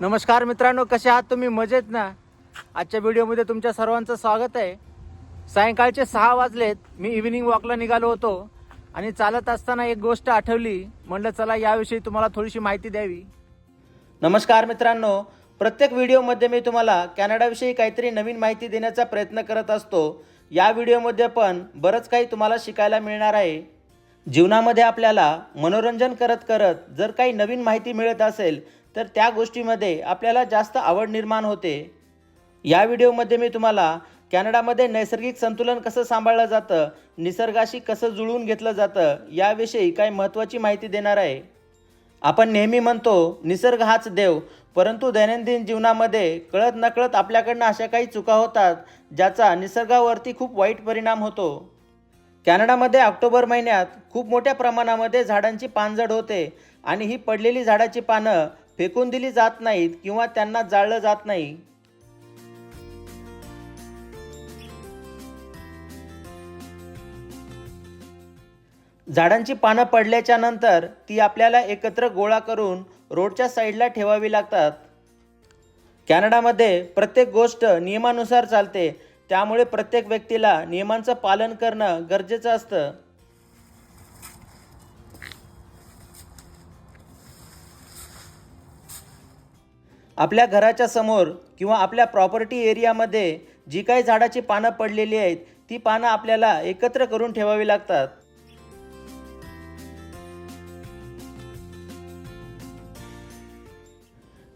नमस्कार मित्रांनो कसे आहात तुम्ही? मजेत ना? आजच्या व्हिडिओमध्ये तुमच्या सर्वांचं स्वागत आहे. सायंकाळचे सहा वाजलेत. मी इव्हिनिंग वॉकला निघालो होतो आणि चालत असताना एक गोष्ट आठवली. म्हणलं चला याविषयी तुम्हाला थोडीशी माहिती द्यावी. नमस्कार मित्रांनो. प्रत्येक व्हिडिओमध्ये मी तुम्हाला कॅनडाविषयी काहीतरी नवीन माहिती देण्याचा प्रयत्न करत असतो. या व्हिडिओमध्ये पण बरंच काही तुम्हाला शिकायला मिळणार आहे. जीवनामध्ये आपल्याला मनोरंजन करत करत जर काही नवीन माहिती मिळत असेल तर त्या गोष्टीमध्ये आपल्याला जास्त आवड निर्माण होते. या व्हिडिओमध्ये मी तुम्हाला कॅनडामध्ये नैसर्गिक संतुलन कसं सांभाळलं जातं निसर्गाशी कसं जुळवून घेतलं जातं याविषयी काही महत्त्वाची माहिती देणार आहे. आपण नेहमी म्हणतो निसर्ग हाच देव परंतु दैनंदिन जीवनामध्ये कळत नकळत आपल्याकडनं अशा काही चुका होतात ज्याचा निसर्गावरती खूप वाईट परिणाम होतो. कॅनडामध्ये ऑक्टोबर महिन्यात खूप मोठ्या प्रमाणामध्ये झाडांची पानझड होते आणि ही पडलेली झाडाची पानं फेकून दिली जात नाहीत किंवा त्यांना जाळलं जात नाही. झाडांची पानं पडल्याच्या नंतर ती आपल्याला एकत्र गोळा करून रोडच्या साईडला ठेवावी लागतात. कॅनडामध्ये प्रत्येक गोष्ट नियमानुसार चालते त्यामुळे प्रत्येक व्यक्तीला नियमांचं पालन करणं गरजेचं असतं. आपल्या घराच्या समोर किंवा आपल्या प्रॉपर्टी एरियामध्ये जी काही झाडाची पानं पडलेली आहेत ती पानं आपल्याला एकत्र करून ठेवावी लागतात.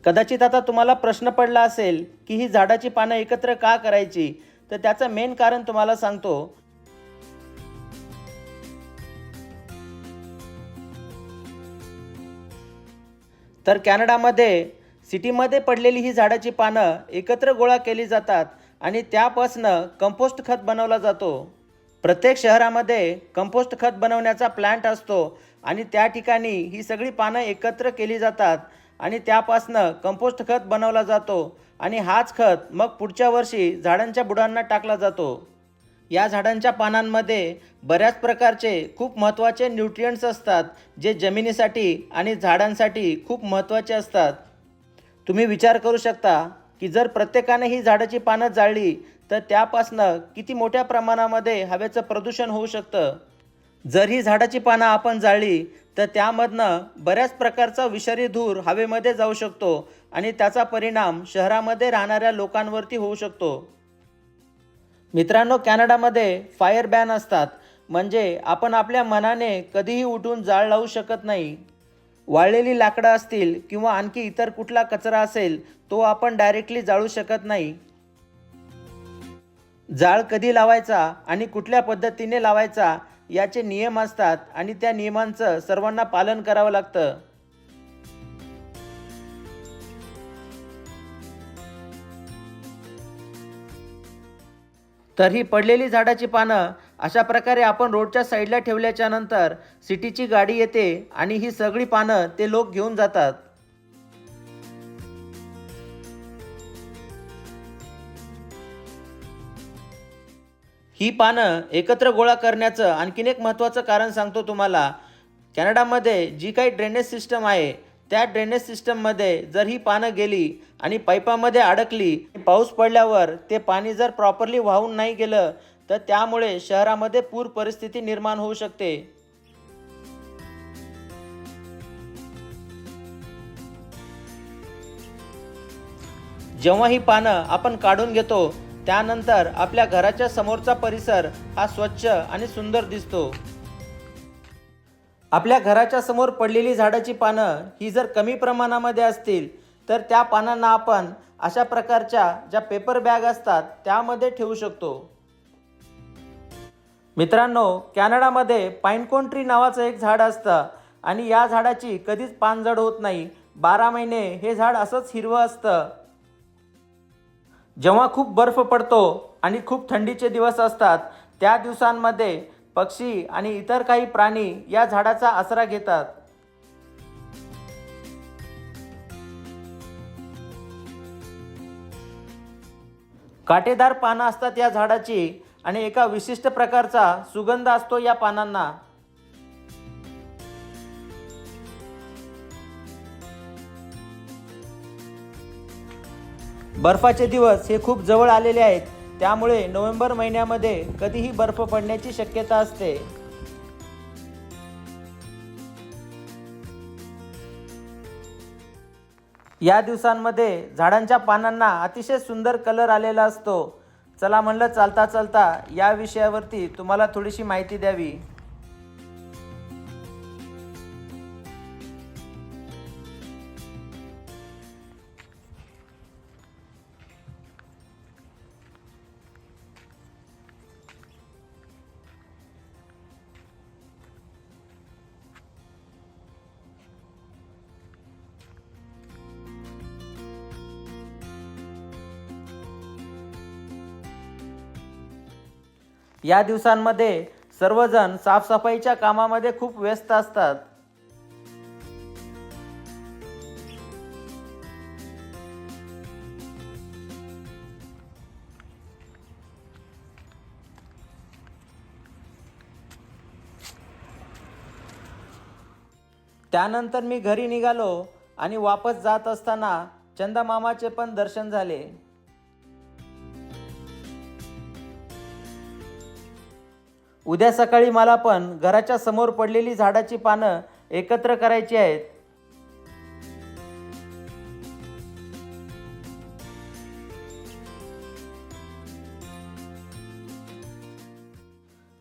कदाचित आता तुम्हाला प्रश्न पडला असेल की ही झाडाची पानं एकत्र का करायची? तर त्याचं मेन कारण तुम्हाला सांगतो. तर कॅनडामध्ये सिटीमध्ये पडलेली ही झाडाची पानं एकत्र गोळा केली जातात आणि त्यापासनं कंपोस्ट खत बनवला जातो. प्रत्येक शहरामध्ये कंपोस्ट खत बनवण्याचा प्लॅन्ट असतो आणि त्या ठिकाणी ही सगळी पानं एकत्र केली जातात आणि त्यापासनं कंपोस्ट खत बनवला जातो आणि हाच खत मग पुढच्या वर्षी झाडांच्या बुडांना टाकला जातो. या झाडांच्या पानांमध्ये बऱ्याच प्रकारचे खूप महत्त्वाचे न्यूट्रियंट्स असतात जे जमिनीसाठी आणि झाडांसाठी खूप महत्त्वाचे असतात. तुम्ही विचार करू शकता की जर प्रत्येकाने ही झाडाची पानं जाळली तर त्यापासनं किती मोठ्या प्रमाणामध्ये हवेचं प्रदूषण होऊ शकतं? जर ही झाडाची पानं आपण जाळली तर त्यामधनं बऱ्याच प्रकारचा विषारी धूर हवेमध्ये जाऊ शकतो आणि त्याचा परिणाम शहरामध्ये राहणाऱ्या लोकांवरती होऊ शकतो. मित्रांनो कॅनडामध्ये फायर बॅन असतात. म्हणजे आपण आपल्या मनाने कधीही उठून जाळ लावू शकत नाही. वाळलेली लाकडं असतील किंवा आणखी इतर कुठला कचरा असेल तो आपण डायरेक्टली जाळू शकत नाही. जाळ कधी लावायचा आणि कुठल्या पद्धतीने लावायचा याचे नियम असतात आणि त्या नियमांचं सर्वांना पालन करावं लागतं. तर ही पडलेली झाडाची पानं अशा प्रकारे आपण रोडच्या साईडला ठेवल्याच्या नंतर सिटीची गाडी येते आणि ही सगळी पानं ते लोक घेऊन जातात. ही पानं एकत्र गोळा करण्याचं आणखीन एक महत्त्वाचं कारण सांगतो तुम्हाला. कॅनडामध्ये जी काही ड्रेनेज सिस्टम आहे त्या ड्रेनेज सिस्टममध्ये जर ही पानं गेली आणि पाईपामध्ये अडकली पाऊस पडल्यावर ते पाणी जर प्रॉपरली वाहून नाही गेलं तर त्यामुळे शहरामध्ये पूर परिस्थिती निर्माण होऊ शकते. जेव्हा ही पानं आपण काढून घेतो त्यानंतर आपल्या घराच्या समोरचा परिसर हा स्वच्छ आणि सुंदर दिसतो. आपल्या घराच्या समोर पडलेली झाडाची पानं ही जर कमी प्रमाणामध्ये असतील तर त्या पानांना आपण अशा प्रकारच्या ज्या पेपर बॅग असतात त्यामध्ये ठेवू शकतो. मित्रांनो कॅनडामध्ये पाईनकोन ट्री नावाचं एक झाड असतं आणि या झाडाची कधीच पानझड होत नाही. बारा महिने हे झाड असंच हिरवं असतं. जेव्हा खूप बर्फ पडतो आणि खूप थंडीचे दिवस असतात त्या दिवसांमध्ये पक्षी आणि इतर काही प्राणी या झाडाचा आसरा घेतात. काटेदार पानं असतात या झाडाची. आणि एका विशिष्ट प्रकारचा सुगंध असतो या पानांना. बर्फाचे दिवस हे खूप जवळ आलेले आहेत. त्यामुळे नोव्हेंबर महिन्यामध्ये कधीही बर्फ पडण्याची शक्यता असते. या दिवसांमध्ये झाडांच्या पानांना अतिशय सुंदर कलर आलेला असतो. चला म्हणलं चालता चालता या विषयावरती तुम्हाला थोडीशी माहिती द्यावी. या दिवसांमध्ये सर्वजण साफसफाईच्या कामामध्ये खूप व्यस्त असतात. त्यानंतर मी घरी निघालो आणि वापस जात असताना चंदामामाचे पण दर्शन झाले. उद्या सकाळी मला पण घराच्या समोर पडलेली झाडाची पानं एकत्र करायची आहेत.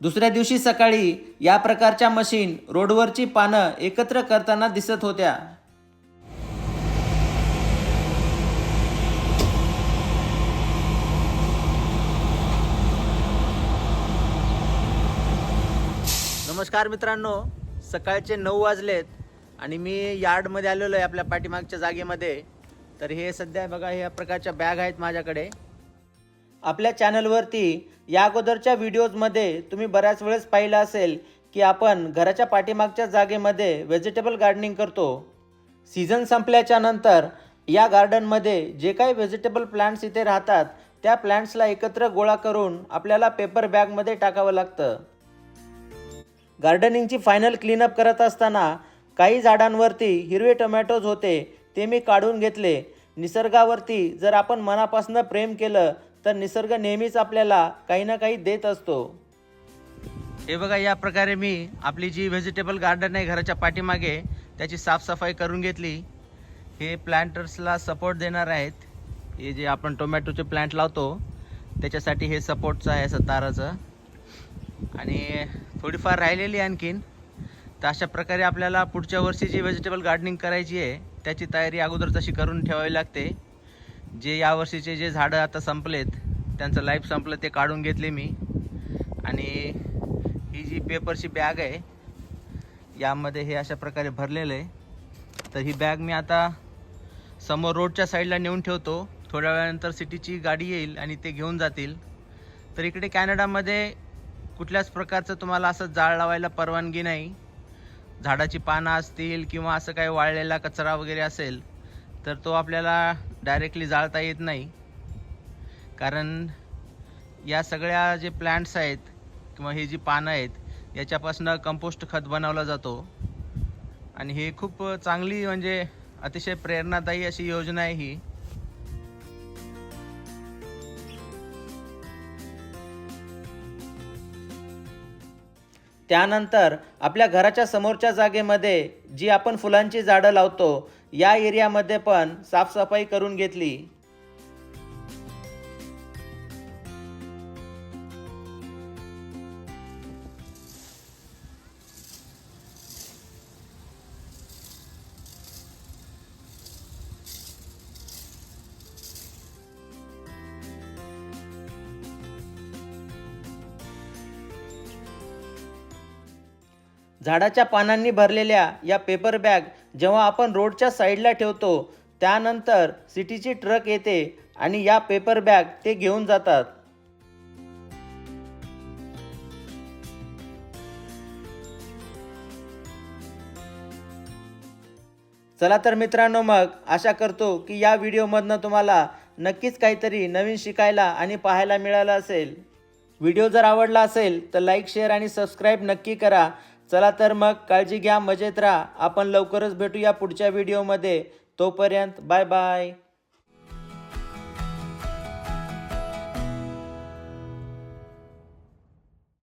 दुसऱ्या दिवशी सकाळी या प्रकारच्या मशीन रोडवरची पानं एकत्र करताना दिसत होत्या. नमस्कार मित्रांनो. सकाळचे नऊ वाजलेत आणि मी यार्डमध्ये आलेलो आहे आपल्या पाठीमागच्या जागेमध्ये. तर हे सध्या बघा ह्या प्रकारच्या बॅग आहेत माझ्याकडे. आपल्या चॅनलवरती या अगोदरच्या व्हिडिओजमध्ये तुम्ही बऱ्याच वेळेस पाहिलं असेल की आपण घराच्या पाठीमागच्या जागेमध्ये व्हेजिटेबल गार्डनिंग करतो. सीझन संपल्याच्या नंतर या गार्डनमध्ये जे काही व्हेजिटेबल प्लांट्स इथे राहतात त्या प्लांट्सला एकत्र गोळा करून आपल्याला पेपर बॅगमध्ये टाकावं लागतं. गार्डनिंगची फायनल क्लीनअप करत असताना काही झाडांवरती हिरवे टोमॅटोज होते ते मी काढून घेतले. निसर्गावरती जर आपण मनापासून प्रेम केलं तर निसर्ग नेहमीच आपल्याला काही ना काही देत असतो. हे बघा या प्रकारे मी आपली जी व्हेजिटेबल गार्डन आहे घराच्या पाठीमागे त्याची साफसफाई करून घेतली. हे प्लांटर्सला सपोर्ट देणार आहेत. हे जे आपण टोमॅटोचे प्लांट लावतो त्याच्यासाठी हे सपोर्टचं आहे असं ताराचं. आणि थोडीफार राहिलेली आणखीन. तर अशा प्रकारे आपल्याला पुढच्या वर्षी जी व्हेजिटेबल गार्डनिंग करायची आहे त्याची तयारी अगोदर तशी करून ठेवावी लागते. जे यावर्षीचे जे झाडं आता संपलेत त्यांचं लाईफ संपलं ते काढून घेतले मी. आणि ही जी पेपरची बॅग आहे यामध्ये हे अशा प्रकारे भरलेलं आहे. तर ही बॅग मी आता समोर रोडच्या साईडला नेऊन ठेवतो. थोड्या वेळानंतर सिटीची गाडी येईल आणि ते घेऊन जातील. तर इकडे कॅनडामध्ये कुठल्याच प्रकारचं तुम्हाला असं जाळ लावायला परवानगी नाही. झाडाची पानं असतील किंवा असं काही वाळलेला कचरा वगैरे असेल तर तो आपल्याला डायरेक्टली जाळता येत नाही. कारण या सगळ्या जे प्लांट्स आहेत किंवा ही जी पानं आहेत याच्यापासून कंपोस्ट खत बनवला जातो. आणि ही खूप चांगली म्हणजे अतिशय प्रेरणादायी अशी योजना आहे ही. त्यानंतर आपल्या घराच्या समोरच्या जागेमध्ये जी आपण फुलांची झाडं लावतो या एरियामध्ये पण साफसफाई करून घेतली. झाडाच्या पानांनी भरलेल्या या पेपर बॅग जेव्हा आपण रोडच्या साईडला ठेवतो त्यानंतर सिटीची ट्रक येते आणि या पेपर बॅग ते घेऊन जातात. चला तर मित्रांनो मग आशा करतो की या व्हिडिओमधनं तुम्हाला नक्कीच काहीतरी नवीन शिकायला आणि पाहायला मिळालं असेल. व्हिडिओ जर आवडला असेल तर लाईक शेअर आणि सबस्क्राईब नक्की करा. चला तर मग काळजी घ्या मजेत राहा. आपण लवकरच भेटूया पुढच्या व्हिडिओमध्ये तोपर्यंत बाय बाय.